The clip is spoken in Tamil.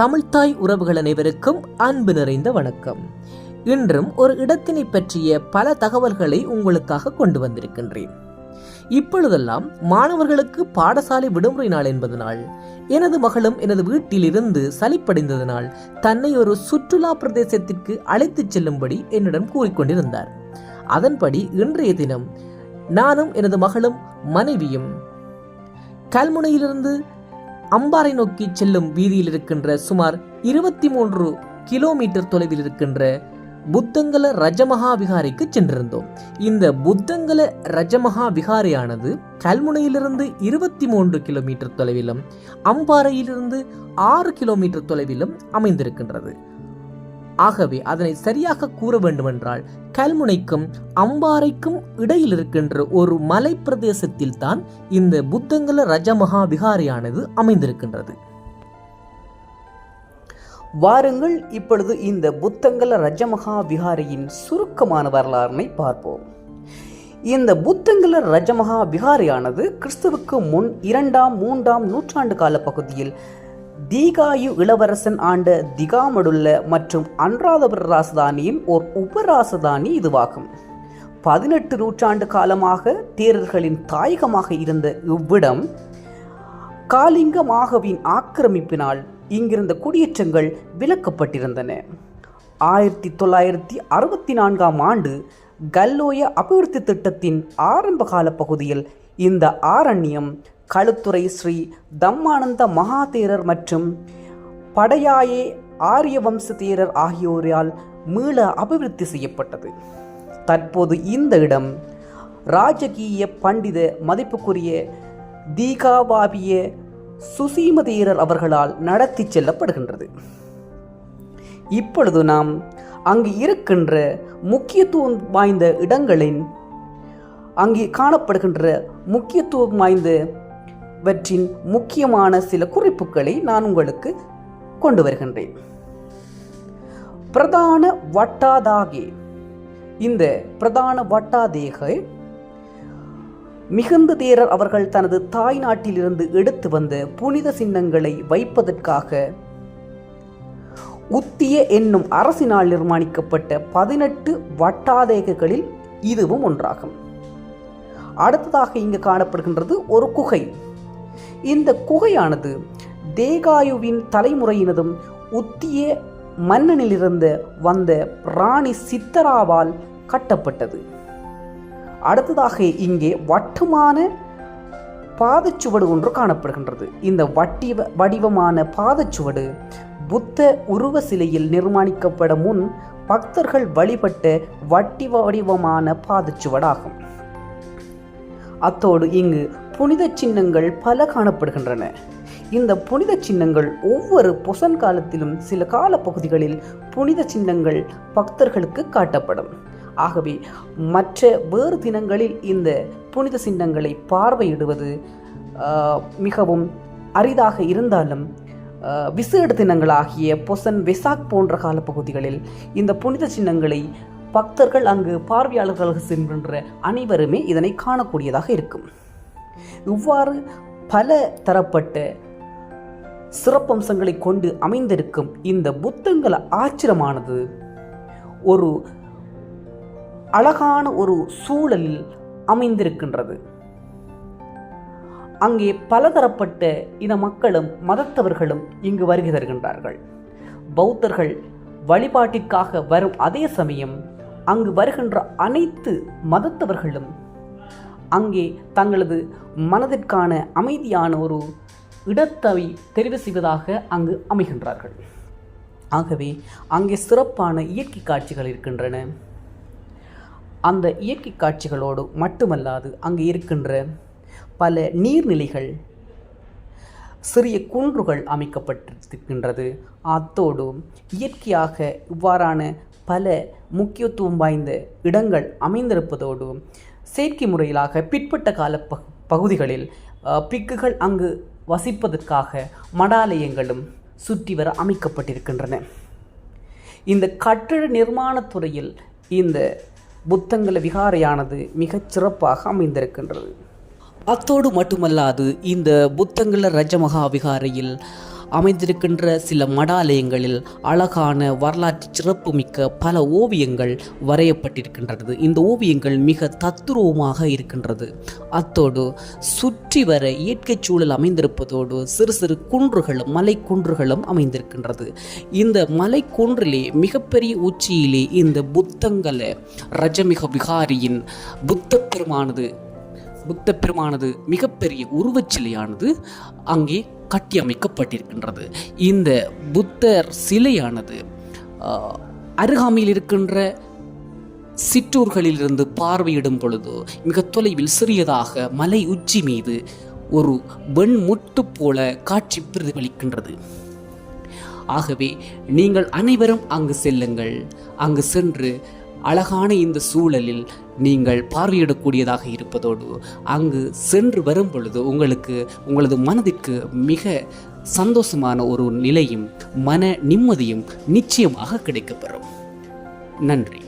தமிழ்தாய் உறவுகள் அனைவருக்கும் அன்பு நிறைந்த வணக்கம். இன்றும் ஒரு இடத்தினை பற்றிய பல தகவல்களை உங்களுக்காக கொண்டு வந்திருக்கின்றேன். இப்பொழுதெல்லாம் மாணவர்களுக்கு பாடசாலை விடுமுறை நாள் என்பதனால் எனது மகளும் எனது வீட்டிலிருந்து சளிப்படைந்ததனால் தன்னை ஒரு சுற்றுலா பிரதேசத்திற்கு அழைத்துச் செல்லும்படி என்னிடம் கூறிக்கொண்டிருந்தார். அதன்படி இன்றைய தினம் நானும் எனது மகளும் மனைவியும் கல்முனையிலிருந்து அம்பாறை நோக்கி செல்லும் வீதியில் இருக்கின்ற சுமார் இருபத்தி மூன்று கிலோமீட்டர் தொலைவில் இருக்கின்ற புத்தங்கல ரஜமகா விகாரைக்கு சென்றிருந்தோம். இந்த புத்தங்கல ரஜமகா விகாரையானது கல்முனையிலிருந்து இருபத்தி மூன்று கிலோமீட்டர் தொலைவிலும் அம்பாறையிலிருந்து ஆறு கிலோமீட்டர் தொலைவிலும் அமைந்திருக்கின்றது. ஆகவே அதனை சரியாக கூற வேண்டுமென்றால் கல்முனைக்கும் அம்பாறைக்கும் இடையில் இருக்கின்ற ஒரு மலை பிரதேசத்தில் தான் இந்த புத்தங்கல ரஜமகா விகாரியானது அமைந்திருக்கின்றது. வாருங்கள் இப்பொழுது இந்த புத்தங்கல ரஜமகா விகாரியின் சுருக்கமான வரலாறினை பார்ப்போம். இந்த புத்தங்கல ரஜமகா விகாரியானது கிறிஸ்துவுக்கு முன் இரண்டாம் மூன்றாம் நூற்றாண்டு கால பகுதியில் தீகாயு இளவரசன் ஆண்ட திகாமடுள்ள மற்றும் அன்றாதபுர ராசதானியின் ஓர் உபராசதானி இதுவாகும். பதினெட்டு நூற்றாண்டு காலமாக தேரர்களின் தாயகமாக இருந்த இவ்விடம் காலிங்க மாகவின் ஆக்கிரமிப்பினால் இங்கிருந்த குடியேற்றங்கள் விலக்கப்பட்டிருந்தன. ஆயிரத்தி தொள்ளாயிரத்தி அறுபத்தி நான்காம் ஆண்டு கல்லோய அபிவிருத்தி திட்டத்தின் ஆரம்பகால பகுதியில் இந்த ஆரண்யம் களுத்துறை ஸ்ரீ தம்மானந்த மகாதேரர் மற்றும் படையாயே ஆரியவம்ச தேரர் ஆகியோரால் மீள அபிவிருத்தி செய்யப்பட்டது. தற்போது இந்த இடம் ராஜகீய பண்டித மதிப்புக்குரிய தீகாபாபிய சுசீமதீரர் அவர்களால் நடத்தி செல்லப்படுகின்றது. இப்பொழுது நாம் அங்கு இருக்கின்ற முக்கியத்துவம் வாய்ந்த இடங்களின் அங்கே காணப்படுகின்ற முக்கியத்துவம் இவற்றின் முக்கியமான சில குறிப்புகளை நான் உங்களுக்கு கொண்டு வருகின்றேன். பிரதான வட்டாதாகே. இந்த பிரதான வட்டாதேகை மிகுந்த தேரர் அவர்கள் தனது தாய் நாட்டிலிருந்து எடுத்து வந்த புனித சின்னங்களை வைப்பதற்காக உத்திய என்னும் அரசினால் நிர்மாணிக்கப்பட்ட பதினெட்டு வட்டாதேகங்களில் இதுவும் ஒன்றாகும். அடுத்ததாக இங்கு காணப்படுகின்றது ஒரு குகை. இந்த குகையானது தேகாயுவின் தலைமுறையினதும் உத்திய மன்னனிலிருந்து வந்த ராணி சித்தராவால் கட்டப்பட்டது. அடுத்ததாக இங்கே வட்டமான பாதச்சுவடு ஒன்று காணப்படுகின்றது. இந்த வட்டிவ வடிவமான பாதச்சுவடு புத்த உருவ சிலையில் நிர்மாணிக்கப்பட முன் பக்தர்கள் வழிபட்ட வட்டி வடிவமான பாதச்சுவடாகும். அத்தோடு இங்கு புனித சின்னங்கள் பல காணப்படுகின்றன. இந்த புனித சின்னங்கள் ஒவ்வொரு பொசன் காலத்திலும் சில காலப்பகுதிகளில் புனித சின்னங்கள் பக்தர்களுக்கு காட்டப்படும். ஆகவே மற்ற வேறு தினங்களில் இந்த புனித சின்னங்களை பார்வையிடுவது மிகவும் அரிதாக இருந்தாலும் விசேட தினங்களாகிய பொசன் வெசாக் போன்ற காலப்பகுதிகளில் இந்த புனித சின்னங்களை பக்தர்கள் அங்கு பார்வையாளர்களாக செல்கின்ற அனைவருமே இதனை காணக்கூடியதாக இருக்கும். இவ்வாறு பல தரப்பட்ட சிறப்பம்சங்களை கொண்டு அமைந்திருக்கும் இந்த புத்தங்கள ஆச்சிரமானது ஒரு அழகான ஒரு சூழலில் அமைந்திருக்கின்றது. அங்கே பலதரப்பட்ட இன மக்களும் மதத்தவர்களும் இங்கு வருகை தருகின்றார்கள். பௌத்தர்கள் வழிபாட்டிற்காக வரும் அதே சமயம் அங்கு வருகின்ற அனைத்து மதத்தவர்களும் அங்கே தங்களது மனதிற்கான அமைதியான ஒரு இடத்தை தெரிவு செய்வதாக அங்கு அமைகின்றார்கள். ஆகவே அங்கே சிறப்பான இயற்கை காட்சிகள் இருக்கின்றன. அந்த இயற்கை காட்சிகளோடு மட்டுமல்லாது அங்கே இருக்கின்ற பல நீர்நிலைகள் சிறிய குன்றுகள் அமைக்கப்பட்டிருக்கின்றது. அத்தோடு இயற்கையாக இவ்வாறான பல முக்கியத்துவம் வாய்ந்த இடங்கள் அமைந்திருப்பதோடு செயற்கை முறையிலாக பிற்பட்ட கால பகு பகுதிகளில் பிக்குகள் அங்கு வசிப்பதற்காக மடாலயங்களும் சுற்றி வர அமைக்கப்பட்டிருக்கின்றன. இந்த கட்டிட நிர்மாணத் துறையில் இந்த புத்தங்கல விகாரையானது மிகச் சிறப்பாக அமைந்திருக்கின்றது. அத்தோடு மட்டுமல்லாது இந்த புத்தங்கல ரஜமகா விகாரையில் அமைந்திருக்கின்ற சில மடாலயங்களில் அழகான வரலாற்று சிறப்புமிக்க பல ஓவியங்கள் வரையப்பட்டிருக்கின்றது. இந்த ஓவியங்கள் மிக தத்துரூபமாக இருக்கின்றது. அத்தோடு சுற்றி வர இயற்கை சூழல் அமைந்திருப்பதோடு சிறு சிறு குன்றுகளும் மலை குன்றுகளும் அமைந்திருக்கின்றது. இந்த மலை குன்றிலே மிகப்பெரிய உச்சியிலே இந்த புத்தங்களை ரஜமிக விகாரியின் புத்த பெருமானது புத்த பெருமானது மிகப்பெரிய உருவச்சிலையானது அங்கே கட்டியமைக்கப்பட்டிருக்கின்றது. இந்த புத்தர் சிலையானது அருகாமையில் இருக்கின்ற சிற்றூர்களிலிருந்து பார்வையிடும் பொழுது மிக தொலைவில் சிறியதாக மலை உச்சி மீது ஒரு வெண்முட்டு போல காட்சி பிரதிபலிக்கின்றது. ஆகவே நீங்கள் அனைவரும் அங்கு செல்லுங்கள் அங்கு சென்று அழகான இந்த சூழலில் நீங்கள் பார்வையிடக்கூடியதாக இருப்பதோடு அங்கு சென்று வரும் பொழுது உங்களுக்கு உங்களது மனதிற்கு மிக சந்தோஷமான ஒரு நிலையும் மன நிம்மதியும் நிச்சயமாக கிடைக்கப்பெறும். நன்றி.